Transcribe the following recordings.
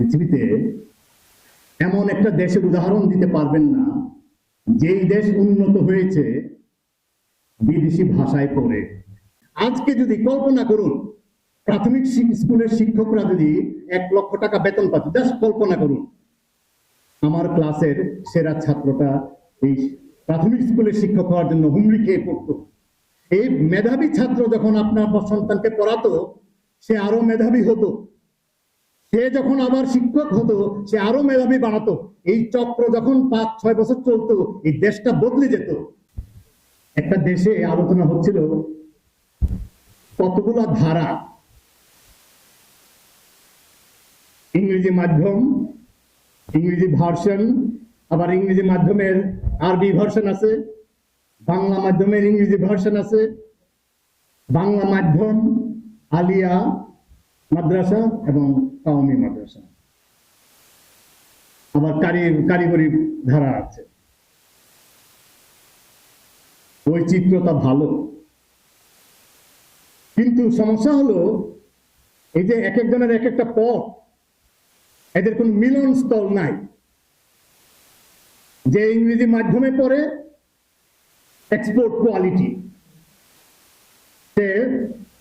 পৃথিবীতে এমন একটা দেশের উদাহরণ দিতে পারবেন না, যেই দেশ উন্নত হয়েছে বিদেশি ভাষায় পড়ে আজকে যদি কল্পনা করুন, প্রাথমিক স্কুলের শিক্ষকরা যদি এক লক্ষ টাকা বেতন পাত জাস্ট কল্পনা করুন। আমার ক্লাসের সেরা ছাত্রটা এই প্রাথমিক স্কুলের শিক্ষক হওয়ার জন্য হুমড়ি খেয়ে পড়তো। এই মেধাবী ছাত্র যখন আপনার সন্তানকে পড়াতো, সে আরও মেধাবী হতো। সে যখন আবার শিক্ষক হতো, সে আরও মেধাবী বানাতো। এই চক্র যখন পাঁচ, ছয় বছর চলতো, এই দেশটা বদলে যেত। একটা দেশে আলোচনা হচ্ছিল, কতগুলো ধারা? ইংরেজি মাধ্যম, ইংরেজি ভার্সন, আবার ইংরেজি মাধ্যমের আরবি ভার্সন আছে, বাংলা মাধ্যমের ইংরেজি ভার্সন আছে, বাংলা মাধ্যম, আলিয়া, মাদ্রাসা এবং কাওমি মাদ্রাসা। আবার কারি, কারিগরি ধারা আছে। বৈচিত্র্যতা ভালো। কিন্তু সমস্যা হলো, এই যে এক একজনের এক একটা পথ, এদের কোনো মিলন স্থল নাই। যে ইংরেজি মাধ্যমে পড়ে এক্সপোর্ট কোয়ালিটি সে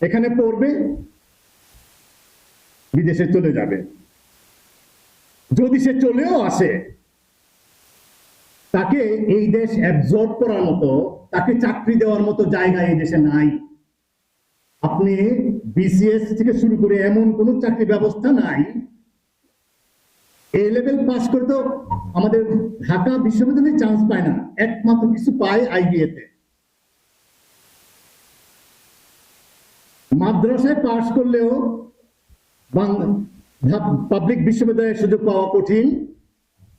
এখানে পড়বে বিদেশে চলে যাবে। যদি সে চলেও আসে, তাকে এই দেশ অ্যাবজর্ব করার মতো, তাকে চাকরি দেওয়ার মতো জায়গা এই দেশে নাই। আপনি বিসিএস থেকে শুরু করে এমন কোনো চাকরি ব্যবস্থা নাই। এ লেভেল পাস করে তো আমাদের ঢাকা বিশ্ববিদ্যালয়ে চান্স পায় না। একমাত্র কিছু পায় আইবিএতে মাদ্রাসায় পাশ করলেও পাবলিক বিশ্ববিদ্যালয়ের সুযোগ পাওয়া কঠিন।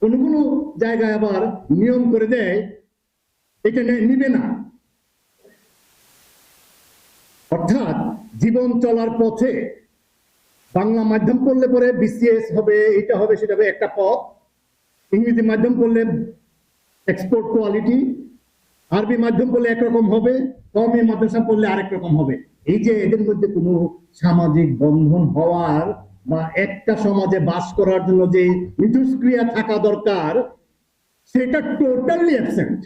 কোন কোন জায়গায় আবার নিয়ম করে দেয়, এটা নিবে না। অর্থাৎ জীবন চলার পথে বাংলা মাধ্যম পড়লে পরে বিসিএস হবে, এটা হবে, সেটা হবে একটা পথ। ইংরেজি মাধ্যম পড়লে এক্সপোর্ট কোয়ালিটি আরবি মাধ্যম পড়লে একরকম হবে কমই মাদ্রাসা পড়লে আরেক রকম হবে। এই যে এদের মধ্যে কোনো সামাজিক বন্ধন হওয়ার বা একটা সমাজে বাস করার জন্য যে মিথস্ক্রিয়া থাকা দরকার, সেটা টোটালি অ্যাবসেন্ট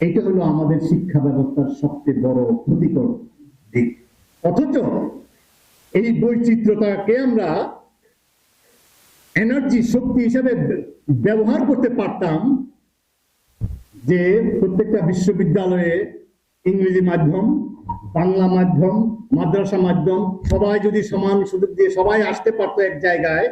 এটা হলো আমাদের শিক্ষা ব্যবস্থার সবচেয়ে বড় ক্ষতিকর দিক। অথচ এই বৈচিত্র্যতাকে আমরা এনার্জি শক্তি হিসাবে ব্যবহার করতে পারতাম যে প্রত্যেকটা বিশ্ববিদ্যালয়ে ইংরেজি মাধ্যম, বাংলা মাধ্যম, মাদ্রাসা মাধ্যম, সবাই যদি সমান সুযোগ দিয়ে সবাই আসতে পারতো এক জায়গায়,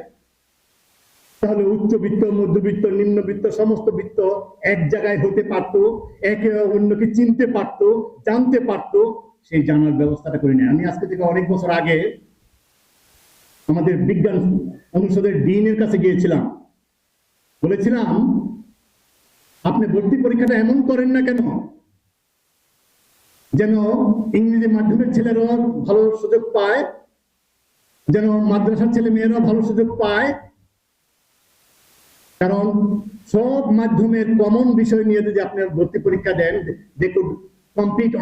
তাহলে উচ্চবিত্ত, মধ্যবিত্ত, নিম্নবিত্ত, সমস্ত বৃত্ত এক জায়গায় হতে পারতো, একে অন্যকে চিনতে পারতো, জানতে পারতো, সেই জানার ব্যবস্থাটা করে নেয়। আমি আজকে থেকে অনেক বছর আগে আমাদের বিজ্ঞান অনুষদের ডিনের কাছে গিয়েছিলাম। বলেছিলাম, আপনি ভর্তি পরীক্ষাটা এমন করেন না কেন? যেন ইংরেজি মাধ্যমের ছেলেরাও ভালো সুযোগ পায়, যেন মাদ্রাসার ছেলে মেয়েরাও ভালো সুযোগ পায়। কারণ সব মাধ্যমের কমন বিষয় নিয়ে যদি আপনি ভর্তি পরীক্ষা দেন they could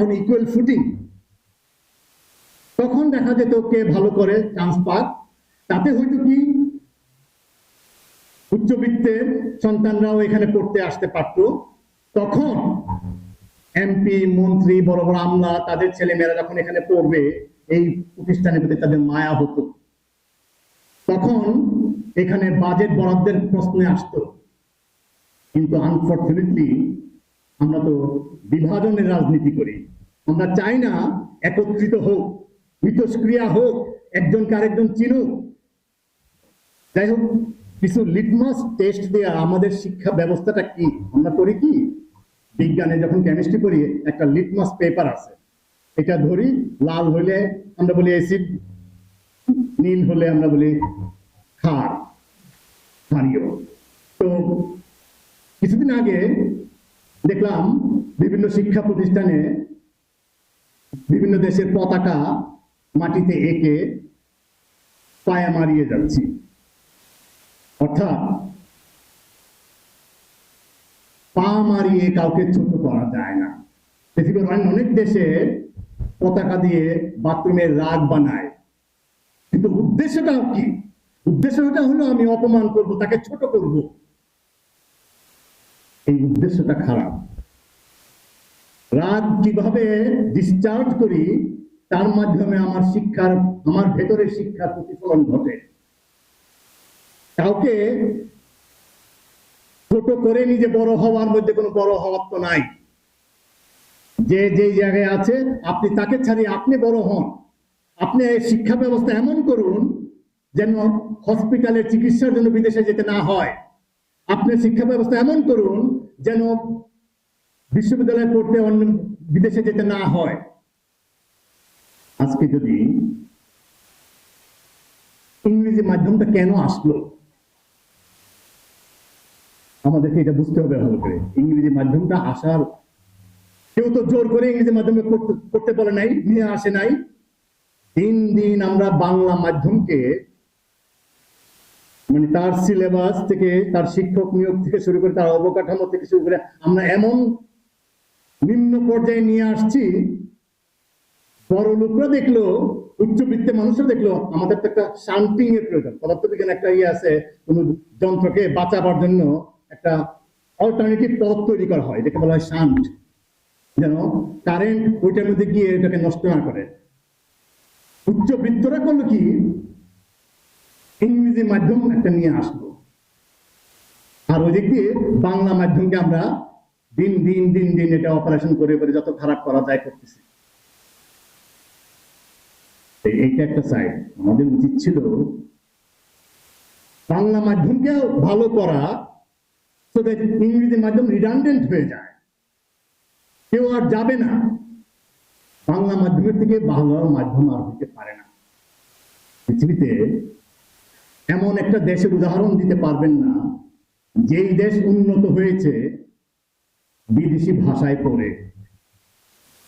on equal footing তখন দেখা যেত কে ভালো করে চান্স পাক। তাতে হয়তো কি? উচ্চবিত্তের সন্তানরাও এখানে পড়তে আসতে পারতো। তখন এমপি মন্ত্রী, বড় বড় আমলা, তাদের ছেলেমেয়েরা যখন এখানে পড়বে, এই প্রতিষ্ঠানের প্রতি তাদের মায়া হতো তখন এখানে বাজেট বরাদ্দের প্রশ্নে আসতো। কিন্তু আনফর্চুনেটলি আমরা তো বিভাজনের রাজনীতি করি। আমরা চাই না একত্রিত হোক, মিথস্ক্রিয়া হোক, একজনকে আরেকজন চিনুক। যাই হোক, কিছু লিটমাস টেস্ট দেওয়া আমাদের শিক্ষা ব্যবস্থাটা কি? আমরা করি কি? বিজ্ঞানে যখন কেমিস্ট্রি করি, একটা লিটমাস পেপার আছে। এটা ধরি, লাল হলে আমরা বলি অ্যাসিড নীল হলে আমরা বলি ক্ষার, ক্ষারীয়। তো কিছুদিন আগে দেখলাম বিভিন্ন শিক্ষা প্রতিষ্ঠানে বিভিন্ন দেশের পতাকা মাটিতে এঁকে পায়া মারিয়ে যাচ্ছি। অর্থাৎ মারিয়ে কাউকে ছোট করা যায় না। পৃথিবীর অনেক দেশে পতাকা দিয়ে বাথরুমের রাগ বানায়। কিন্তু উদ্দেশ্যটা কি? উদ্দেশ্যটা হলো, আমি অপমান করব, তাকে ছোট করব। এই উদ্দেশ্যটা খারাপ। রাগ কীভাবে ডিসচার্জ করি, তার মাধ্যমে আমার শিক্ষার, আমার ভেতরে শিক্ষার প্রতিফলন ঘটে। কাউকে ছোট করে নিজে বড় হওয়ার মধ্যে কোনো বড় হওয়ার তো নাই। যে যেই জায়গায় আছে, আপনি তাকে ছাড়িয়ে আপনি বড় হন। আপনি শিক্ষা ব্যবস্থা এমন করুন যেন হসপিটালের চিকিৎসার জন্য বিদেশে যেতে না হয়। আপনি শিক্ষা ব্যবস্থা এমন করুন যেন বিশ্ববিদ্যালয়ে পড়তে অন্য বিদেশে যেতে না হয়। আজকে যদি ইংরেজি মাধ্যমটা কেন আসলো? আমাদেরকে এটা বুঝতে হবে ভালো করে। ইংরেজি মাধ্যমটা আসার কেউ তো জোর করে ইংরেজি মাধ্যমে করতে বলে নাই, নিয়ে আসে নাই। দিন দিন আমরা বাংলা মাধ্যমকে মানে তার সিলেবাস থেকে, তার শিক্ষক নিয়োগ থেকে শুরু করে, তার অবকাঠামো থেকে শুরু করে আমরা এমন নিম্ন পর্যায়ে নিয়ে আসছি বড় লোকরা দেখল উচ্চবিত্তে মানুষরা দেখল, আমাদের তো একটা শান্তিং এর প্রয়োজন। পদার্থবিজ্ঞান একটা ইয়ে আছে, কোন যন্ত্রকে বাঁচাবার জন্য একটা অল্টারনেটিভ পথ তৈরি করা হয় যেটা বলা হয় শান্ট যেন কারেন্ট ওইটার মধ্যে গিয়ে এটাকে নষ্ট না করে। উচ্চবিত্তরা করল কি? ইংরেজি মাধ্যম একটা নিয়ে আসলো। আর ওই দিয়ে বাংলা মাধ্যমকে আমরা দিন দিন দিন দিন এটা অপারেশন করে করে যত খারাপ করা যায় করতেছি। এই- এইটা একটা সাইড আমাদের উচিত ছিল বাংলা মাধ্যমকে ভালো করা so that ইংরেজি মাধ্যম রিডান্ডেন্ট হয়ে যায়। কেউ আর যাবে না। বাংলা মাধ্যমের থেকে ভালো মাধ্যম আর হতে পারে না। পৃথিবীতে এমন একটা দেশের উদাহরণ দিতে পারবেন না, যেই দেশ উন্নত হয়েছে বিদেশি ভাষায় পড়ে।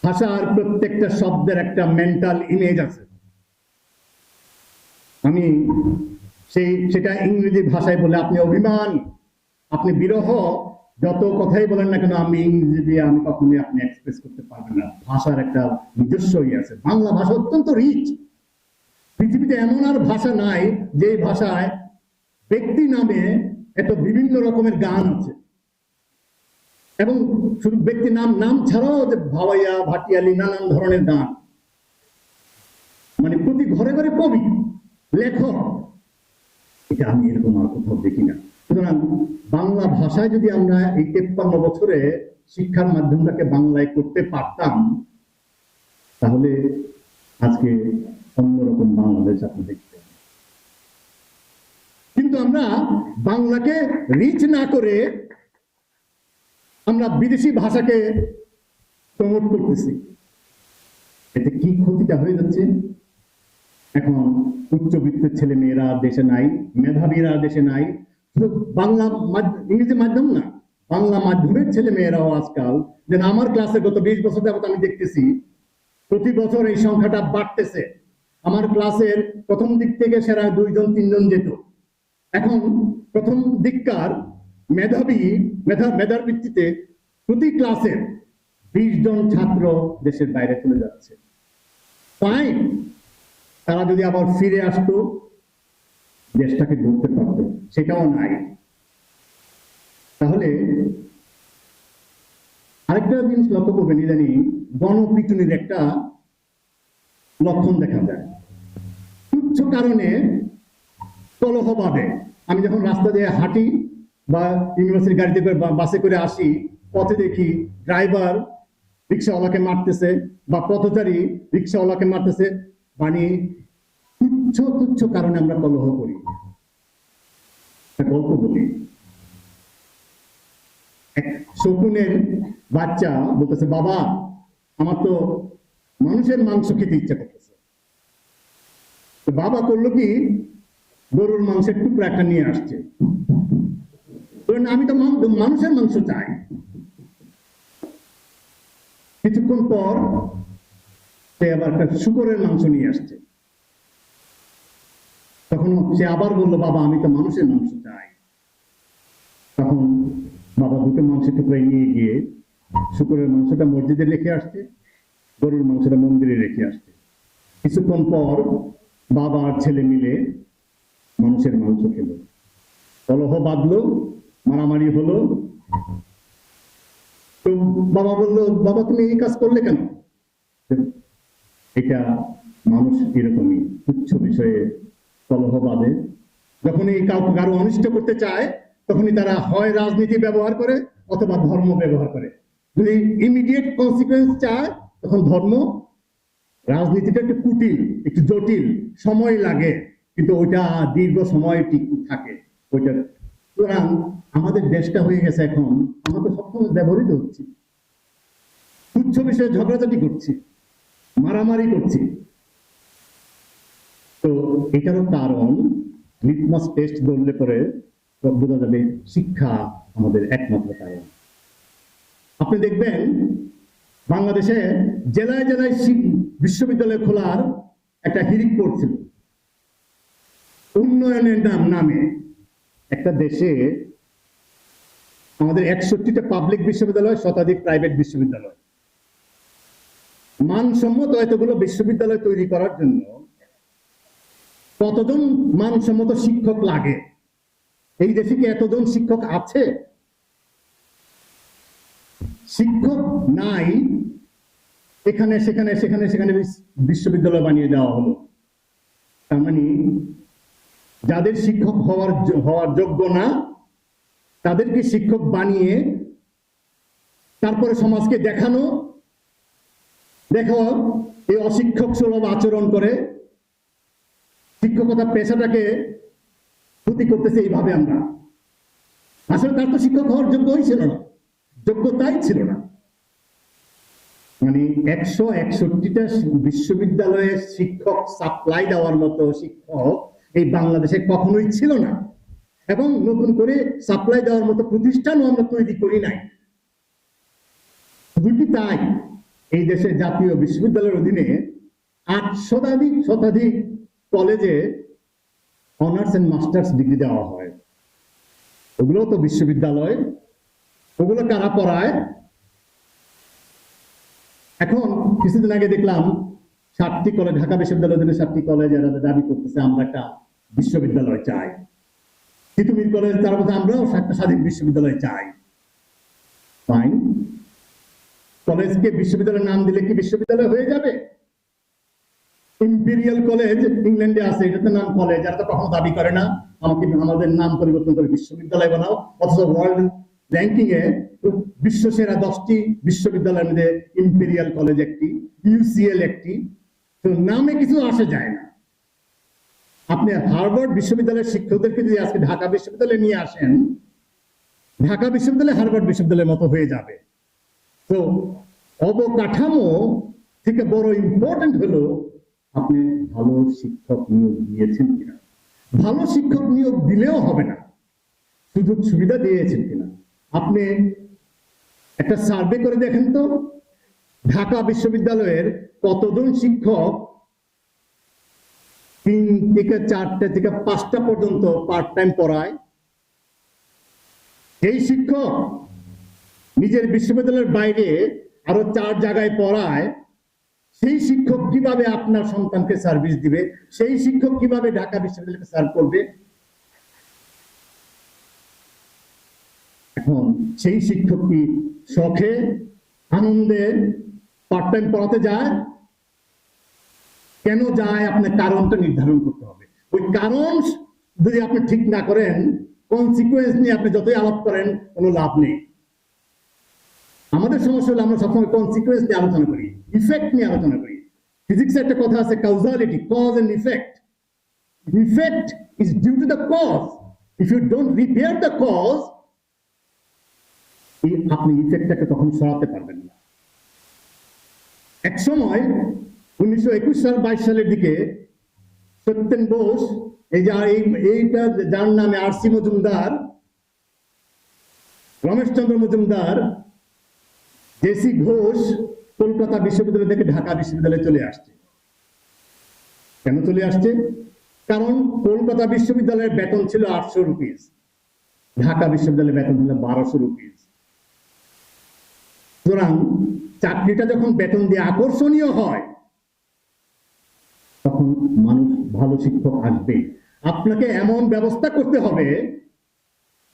ভাষার প্রত্যেকটা শব্দের একটা মেন্টাল ইমেজ আছে। আমি সেই, সেটা ইংরেজি ভাষায় বলে আপনি অভিমান আপনি বিরহ, যত কথাই বলেন না কেন, আমি ইংরেজি দিয়ে আমি কখনোই আপনি এক্সপ্রেস করতে পারবেন না। ভাষার একটা নিজস্ব ইয়ে আছে। বাংলা ভাষা অত্যন্ত রিচ পৃথিবীতে এমন আর ভাষা নাই, যে ভাষায় ব্যক্তি নামে এত বিভিন্ন রকমের গান আছে। এবং শুধু ব্যক্তি নাম নাম ছাড়াও যে ভাওয়াইয়া, ভাটিয়ালি, নানান ধরনের গান। মানে প্রতি ঘরে ঘরে কবি, লেখক। এটা আমি এরকম আর কোথাও দেখি না। সুতরাং বাংলা ভাষায় যদি আমরা এই তেপ্পান্ন বছরে শিক্ষার মাধ্যমটাকে বাংলায় করতে পারতাম, তাহলে আজকে অন্যরকম বাংলাদেশ আপনি দেখতেন কিন্তু আমরা বাংলাকে রিচ না করে আমরা বিদেশি ভাষাকে প্রমোট করতেছি। এতে কি ক্ষতিটা হয়ে যাচ্ছে? এখন উচ্চবিত্তের ছেলে মেয়েরা দেশে নাই, মেধাবীরা দেশে নাই বাংলা ইংরেজি মাধ্যম না। বাংলা মাধ্যমের ছেলে মেয়েরাও আজকাল যেন আমার ক্লাসে গত বিশ বছর যাবত আমি দেখতেছি, প্রতি বছর এই সংখ্যাটা বাড়তেছে। আমার ক্লাসের প্রথম দিক থেকে সেরা দুইজন, তিনজন যেত। এখন প্রথম দিককার মেধাবী, মেধা, মেধার ভিত্তিতে প্রতি ক্লাসের বিশ জন ছাত্র দেশের বাইরে চলে যাচ্ছে। ফাইন তারা যদি আবার ফিরে আসতো দেশটাকে গড়তে পারত সেটাও নাই। তাহলে আরেকটা জিনিস লক্ষ্য করবেন ইদানিং গণপিটুনির একটা লক্ষণ দেখা যায়। তুচ্ছ কারণে কলহ বাঁধে আমি যখন রাস্তা দিয়ে হাঁটি বা ইউনিভার্সিটি গাড়িতে করে বা বাসে করে আসি, পথে দেখি ড্রাইভার রিক্সাওয়ালাকে মারতেছে বা পথচারী রিক্সাওয়ালাকে মারতেছে। মানে তুচ্ছ তুচ্ছ কারণে আমরা কলহ করি। গল্প বলি শকুনের বাচ্চা বলতেছে, বাবা, আমার তো মানুষের মাংস খেতে ইচ্ছা করতেছে। বাবা করল কি? গরুর মাংসের টুকরা একটা নিয়ে আসছে। আমি তো মান- মানুষের মাংস চাই। কিছুক্ষণ পর সে আবার একটা শুকরের মাংস নিয়ে আসছে। তখন সে আবার বলল, বাবা, আমি তো মানুষের মাংস চাই। তখন বাবা দুটো মাংসের টুকরাই নিয়ে গিয়ে শুকরের মাংসটা মসজিদে রেখে আসছে, গরুর মাংসটা মন্দিরে রেখে আসছে। কিছুক্ষণ পর বাবা আর ছেলে মিলে মানুষের মাংস খেল। কলহ বাঁধলো, মারামারি হলো। তো বাবা বলল, বাবা, তুমি এই কাজ করলে কেন? এটা মানুষ এরকমই তুচ্ছ বিষয়ে কলহ বাঁধে যখনই কাউকে কারও অনিষ্ট করতে চায়, তখনই তারা হয় রাজনীতি ব্যবহার করে অথবা ধর্ম ব্যবহার করে। যদি ইমিডিয়েট কনসিকুয়েন্স চায়, তখন ধর্ম রাজনীতিটা একটু কুটিল, একটু জটিল, সময় লাগে, কিন্তু ওইটা দীর্ঘ সময় টিক থাকে। ওইটা সুতরাং আমাদের দেশটা হয়ে গেছে এখন, আমরা তো সবসময় ব্যবহৃত হচ্ছি। তুচ্ছ বিষয়ে ঝগড়াঝাটি করছি, মারামারি করছি। তো এটারও কারণ লিটমাস টেস্ট বললে পরে বোঝা যাবে শিক্ষা আমাদের একমাত্র কারণ। আপনি দেখবেন বাংলাদেশে জেলায় জেলায় বিশ্ববিদ্যালয় খোলার একটা হিরিক পড়ছিল। উন্নয়নের নাম নামে একটা দেশে আমাদের একষট্টিটা পাবলিক বিশ্ববিদ্যালয়, শতাধিক প্রাইভেট বিশ্ববিদ্যালয়। মানসম্মত এতগুলো বিশ্ববিদ্যালয় তৈরি করার জন্য কতজন মানসম্মত শিক্ষক লাগে? এই দেশে কি এতজন শিক্ষক আছে? শিক্ষক নাই। এখানে, সেখানে সেখানে সেখানে বিশ্ববিদ্যালয় বানিয়ে দেওয়া হলো। তার মানে যাদের শিক্ষক হওয়ার হওয়ার যোগ্য না, তাদেরকে শিক্ষক বানিয়ে তারপরে সমাজকে দেখানো দেখো এই অশিক্ষক সুলভ আচরণ করে। শিক্ষকতা পেশাটাকে ক্ষতি করতেছে এইভাবে আমরা। আসলে তার তো শিক্ষক হওয়ার যোগ্যই ছিল না। যোগ্যতাই ছিল না। মানে একশো একষট্টিটা বিশ্ববিদ্যালয়ে শিক্ষক সাপ্লাই দেওয়ার মতো শিক্ষক এই বাংলাদেশে কখনোই ছিল না। এবং নতুন করে সাপ্লাই দেওয়ার মতো প্রতিষ্ঠানও আমরা তৈরি করি নাই। দুটি তাই এই দেশের জাতীয় বিশ্ববিদ্যালয়ের অধীনে আট শতাধিক শতাধিক কলেজে অনার্স এন্ড মাস্টার্স ডিগ্রি দেওয়া হয়। ওগুলো তো বিশ্ববিদ্যালয়। ওগুলো কারা পড়ায়? এখন কিছুদিন আগে দেখলাম সাতটি কলেজ, ঢাকা বিশ্ববিদ্যালয়ের অধীনে সাতটি কলেজ এরা দাবি করতেছে, আমরা একটা বিশ্ববিদ্যালয় চাই। তিতুমির কলেজ, তার মধ্যে আমরাও একটা স্বাধীন বিশ্ববিদ্যালয় চাই। ফাইন কলেজকে বিশ্ববিদ্যালয়ের নাম দিলে কি বিশ্ববিদ্যালয় হয়ে যাবে? ইম্পেরিয়াল কলেজ ইংল্যান্ডে আছে, এটাতে নাম কলেজ আর কখনো দাবি করে না। আমাকে আমাদের নাম পরিবর্তন করে বিশ্ববিদ্যালয় বানাও, অথচ ওয়ার্ল্ড র্যাঙ্কিং এ বিশ্ব সেরা দশটি বিশ্ববিদ্যালয়ের মধ্যে ইম্পেরিয়াল কলেজ একটি ইউসিএল একটি। তো নামে কিছু আসে যায় না। আপনি হার্ভার্ড বিশ্ববিদ্যালয়ের শিক্ষকদেরকে যদি আজকে ঢাকা বিশ্ববিদ্যালয়ে নিয়ে আসেন, ঢাকা বিশ্ববিদ্যালয় হার্ভার্ড বিশ্ববিদ্যালয়ের মতো হয়ে যাবে। তো অবকাঠামো থেকে বড় ইম্পর্টেন্ট হলো আপনি ভালো শিক্ষক নিয়োগ দিয়েছেন কিনা? ভালো শিক্ষক নিয়োগ দিলেও হবে না। সুযোগ সুবিধা দিয়েছেন কিনা? আপনি একটা সার্ভে করে দেখেন তো, ঢাকা বিশ্ববিদ্যালয়ের কতজন শিক্ষক তিন থেকে চারটে থেকে পাঁচটা পর্যন্ত পার্ট টাইম পড়ায়? এই শিক্ষক নিজের বিশ্ববিদ্যালয়ের বাইরে আরও চার জায়গায় পড়ায় সেই শিক্ষক কীভাবে আপনার সন্তানকে সার্ভিস দিবে? সেই শিক্ষক কীভাবে ঢাকা বিশ্ববিদ্যালয়কে সার্ভ করবে? এখন সেই শিক্ষক কি শখে, আনন্দে পার্ট টাইম পড়াতে যায়? কেন যায়? আপনার কারণটা নির্ধারণ করতে হবে। ওই কারণ যদি আপনি ঠিক না করেন কনসিকুয়েন্স নিয়ে আপনি যতই আলাপ করেন, কোনো লাভ নেই। আমাদের সমস্যা হলো আমরা সবসময় কনসিকুয়েন্স নিয়ে আলোচনা করি ইফেক্ট নিয়ে আলোচনা করি। ফিজিক্সে একটা কথা আছে causality cause and effect effect is due to the cause if you don't repair the cause আপনি ইফেক্টটাকে তখন সরাতে পারবেন না। এক সময় উনিশশো একুশ সাল, বাইশ সালের দিকে সত্যেন বোস, এই যে এই- এইটা যার নামে আরসি মজুমদার, রমেশচন্দ্র মজুমদার জেসি ঘোষ কলকাতা বিশ্ববিদ্যালয় থেকে ঢাকা বিশ্ববিদ্যালয়ে চলে আসছে। কেন চলে আসছে? কারণ কলকাতা বিশ্ববিদ্যালয়ের বেতন ছিল আটশো রুপিস। ঢাকা বিশ্ববিদ্যালয়ের বেতন ছিল বারোশো রুপিস। সুতরাং চাকরিটা যখন বেতন দিয়ে আকর্ষণীয় হয়, তখন মানুষ ভালো শিক্ষক আসবে। আপনাকে এমন ব্যবস্থা করতে হবে,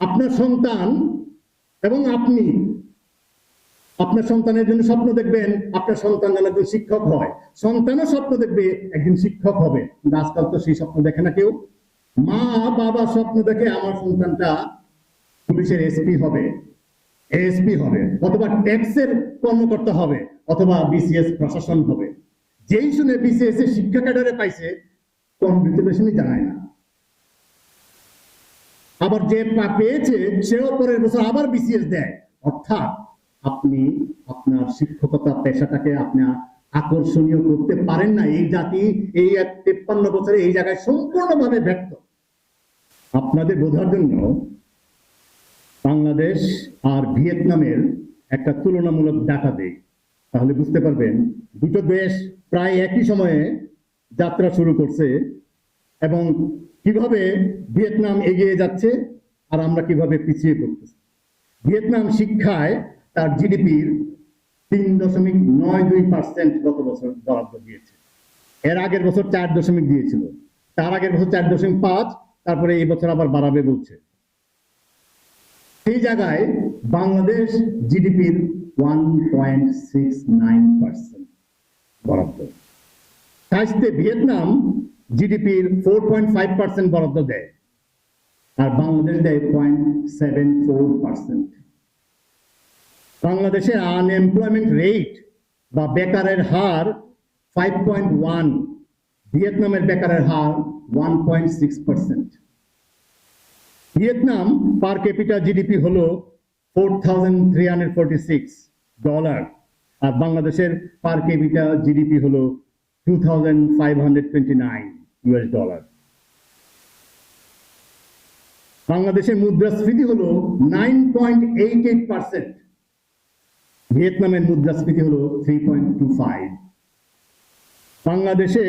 আপনার সন্তান এবং আপনি আপনার সন্তানের জন্য স্বপ্ন দেখবেন, আপনার সন্তান যেন একজন শিক্ষক হয়। সন্তানও স্বপ্ন দেখবে একদিন শিক্ষক হবে। কিন্তু আজকাল তো সেই স্বপ্ন দেখে না কেউ। মা বাবা স্বপ্ন দেখে আমার সন্তানটা পুলিশের এসপি হবে। এসপি হবে। অথবা ট্যাক্সের কর্মকর্তা হবে, অথবা বিসিএস প্রশাসন হবে। যেই শুনে বিসিএস এর শিক্ষা ক্যাডারে পাইছে, কনগ্রেচুলেশনই জানায় না। আবার যে পেয়েছে, সেও পরের বছর আবার বিসিএস দেয়। অর্থাৎ আপনি আপনার শিক্ষকতা পেশাটাকে আপনার আকর্ষণীয় করতে পারেন না। এই জাতি এই এক তেপ্পান্ন বছরে এই জায়গায় সম্পূর্ণভাবে ব্যর্থ। আপনাদের বোঝার জন্য বাংলাদেশ আর ভিয়েতনামের একটা তুলনামূলক ডাটা দেই। তাহলে বুঝতে পারবেন, দুটো দেশ প্রায় একই সময়ে যাত্রা শুরু করছে এবং কীভাবে ভিয়েতনাম এগিয়ে যাচ্ছে আর আমরা কীভাবে পিছিয়ে পড়তেছি। ভিয়েতনাম শিক্ষায় তার জিডিপির তিন দশমিক নয় দুই পার্সেন্ট গত বছর বরাদ্দ দিয়েছে। এর আগের বছর চার দশমিক দিয়েছিল। তার আগের বছর চার দশমিক পাঁচ, তারপরে এই বছর আবার বাড়াবে বলছে। সেই জায়গায় বাংলাদেশ জিডিপির one point six nine percent বরাদ্দ। সাহিত্যে ভিয়েতনাম জিডিপির ফোর পয়েন্ট ফাইভ পার্সেন্ট বরাদ্দ দেয়। আর বাংলাদেশ দেয় পয়েন্ট সেভেন ফোর পার্সেন্ট বাংলাদেশের আনএমপ্লয়মেন্ট রেট বা বেকারের হার ফাইভ পয়েন্ট ওয়ান ভিয়েতনামের বেকারের হার one point six percent Vietnam per capita GDP হলো four thousand three hundred forty six dollar আর বাংলাদেশের পার ক্যাপিটা জিডিপি হলো two thousand five hundred twenty nine US dollar বাংলাদেশের মুদ্রাস্ফীতি হলো nine point eight eight percent ভিয়েতনামের মুদ্রাস্ফীতি হলো three point two five বাংলাদেশে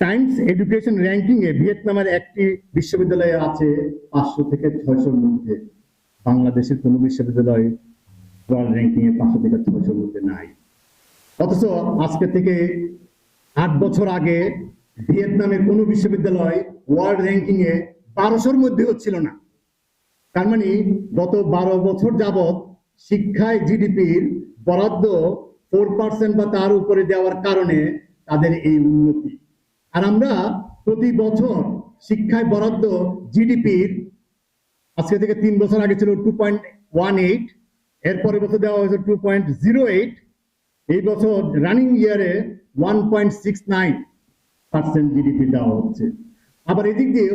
টাইমস এডুকেশন র্যাঙ্কিং এ ভিয়েতনামের একটি বিশ্ববিদ্যালয় আছে পাঁচশো থেকে ছয়শোর মধ্যে। বাংলাদেশের কোনো বিশ্ববিদ্যালয় ওয়ার্ল্ড র্যাঙ্কিং এ পাঁচশো থেকে ছয়শোর মধ্যে নাই। অথচ আজকে থেকে আট বছর আগে ভিয়েতনামের কোনো বিশ্ববিদ্যালয় ওয়ার্ল্ড র্যাঙ্কিং এ বারোশোর মধ্যেও ছিল না। তার মানে গত বারো বছর যাবৎ শিক্ষায় জিডিপির বরাদ্দ ফোর পার্সেন্ট বা তার উপরে দেওয়ার কারণে তাদের এই উন্নতি। আর আমরা প্রতি বছর শিক্ষায় বরাদ্দ জিডিপির, আজকে থেকে তিন বছর আগে ছিল টু পয়েন্ট ওয়ান এইট এর এরপরে বছর দেওয়া হয়েছে টু পয়েন্ট জিরো এইট এই বছর রানিং ইয়ারে one point six nine percent GDP দেওয়া হচ্ছে। আবার এদিক দিয়ে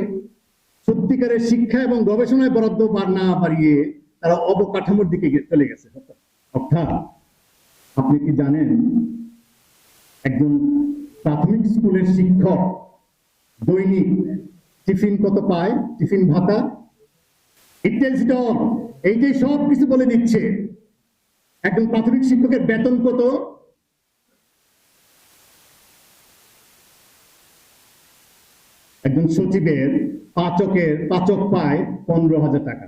সত্যিকারের শিক্ষা এবং গবেষণায় বরাদ্দ না বাড়িয়ে তারা অবকাঠামোর দিকে চলে গেছে। অর্থাৎ আপনি কি জানেন, একজন প্রাথমিক স্কুলের শিক্ষক দৈনিক টিফিন কত পায়? টিফিন ভাতা? ইট অল এইটাই সব কিছু বলে দিচ্ছে। একজন প্রাথমিক শিক্ষকের বেতন কত? একজন সচিবের পাচকের পাচক পায় পনেরো হাজার টাকা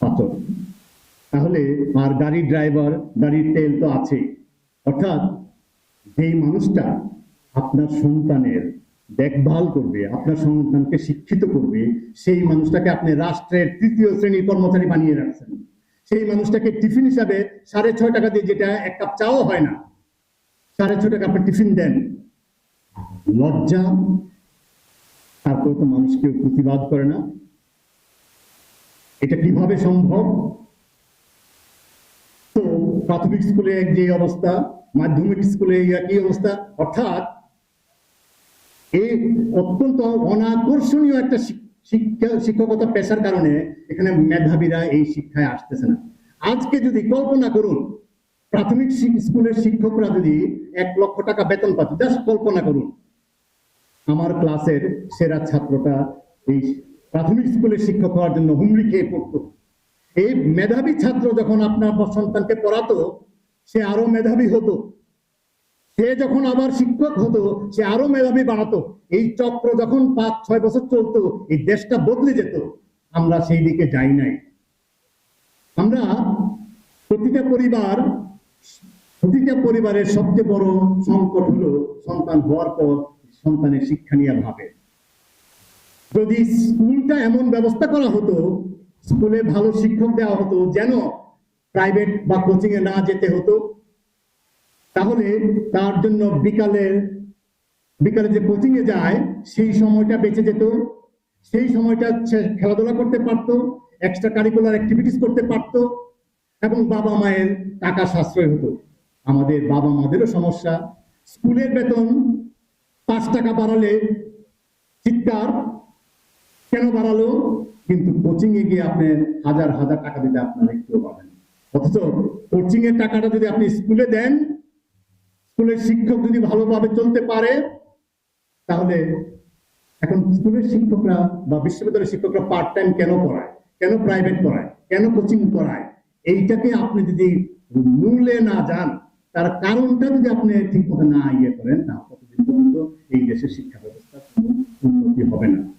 পাচক তাহলে আর গাড়ির ড্রাইভার গাড়ির তেল তো আছে অর্থাৎ যেই মানুষটা আপনার সন্তানের দেখভাল করবে, আপনার সন্তানকে শিক্ষিত করবে, সেই মানুষটাকে আপনি রাষ্ট্রের তৃতীয় শ্রেণির কর্মচারী বানিয়ে রাখছেন। সেই মানুষটাকে টিফিন হিসাবে সাড়ে ছয় টাকা দিয়ে যেটা এক কাপ চাও হয় না, সাড়ে ছয় টাকা আপনি টিফিন দেন। লজ্জা, তারপরে তো মানুষ কেউ প্রতিবাদ করে না। এটা কীভাবে সম্ভব? প্রাথমিক স্কুলে যে অবস্থা, মাধ্যমিক স্কুলে একই অবস্থা, অর্থাৎ এই অত্যন্ত অনাকর্ষণীয় একটা শিক্ষা, শিক্ষকতা পেশার কারণে এখানে মেধাবীরা এই শিক্ষায় আসতেছে না। আজকে যদি কল্পনা করুন, প্রাথমিক স্কুলের শিক্ষকরা যদি এক লক্ষ টাকা বেতন পাত জাস্ট কল্পনা করুন। আমার ক্লাসের সেরা ছাত্রটা এই প্রাথমিক স্কুলের শিক্ষক হওয়ার জন্য হুমড়ি খেয়ে পড়তো। এই মেধাবী ছাত্র যখন আপনার সন্তানকে পড়াতো, সে আরও মেধাবী হতো। সে যখন আবার শিক্ষক হতো, সে আরও মেধাবী বানাতো। এই চক্র যখন পাঁচ, ছয় বছর চলতো, এই দেশটা বদলে যেত। আমরা সেই দিকে যাই নাই। আমরা প্রতিটা পরিবার, প্রতিটা পরিবারের সবচেয়ে বড় সংকট হলো সন্তান হওয়ার পর সন্তানের শিক্ষা নিয়ে ভাবে। যদি স্কুলটা এমন ব্যবস্থা করা হতো স্কুলে ভালো শিক্ষক দেওয়া হতো, যেন প্রাইভেট বা কোচিং এ না যেতে হতো। তাহলে তার জন্য বিকালের, বিকালে যে কোচিং এ যায়, সেই সময়টা বেঁচে যেত। সেই সময়টা খেলাধুলা করতে পারতো এক্সট্রা কারিকুলার অ্যাক্টিভিটিস করতে পারতো এবং বাবা মায়ের টাকা সাশ্রয় হতো। আমাদের বাবা মাদেরও সমস্যা। স্কুলের বেতন পাঁচ টাকা বাড়ালে চিৎকার কেন বাড়ালো? কিন্তু কোচিং এ গিয়ে আপনি হাজার হাজার টাকা দিতে আপনার একটু পাবেন অথচ কোচিং এর টাকাটা যদি আপনি স্কুলে দেন, স্কুলের শিক্ষক যদি ভালোভাবে চলতে পারে, তাহলে এখন স্কুলের শিক্ষকরা বা বিশ্ববিদ্যালয়ের শিক্ষকরা পার্ট টাইম কেন পড়ায়? কেন প্রাইভেট পড়ায়? কেন কোচিং করায়? এইটাকে আপনি যদি মূলে না যান, তার কারণটা যদি আপনি ঠিক মতো না ইয়ে করেন, তাহলে ততদিন পর্যন্ত এই দেশের শিক্ষা ব্যবস্থা উন্নতি হবে না।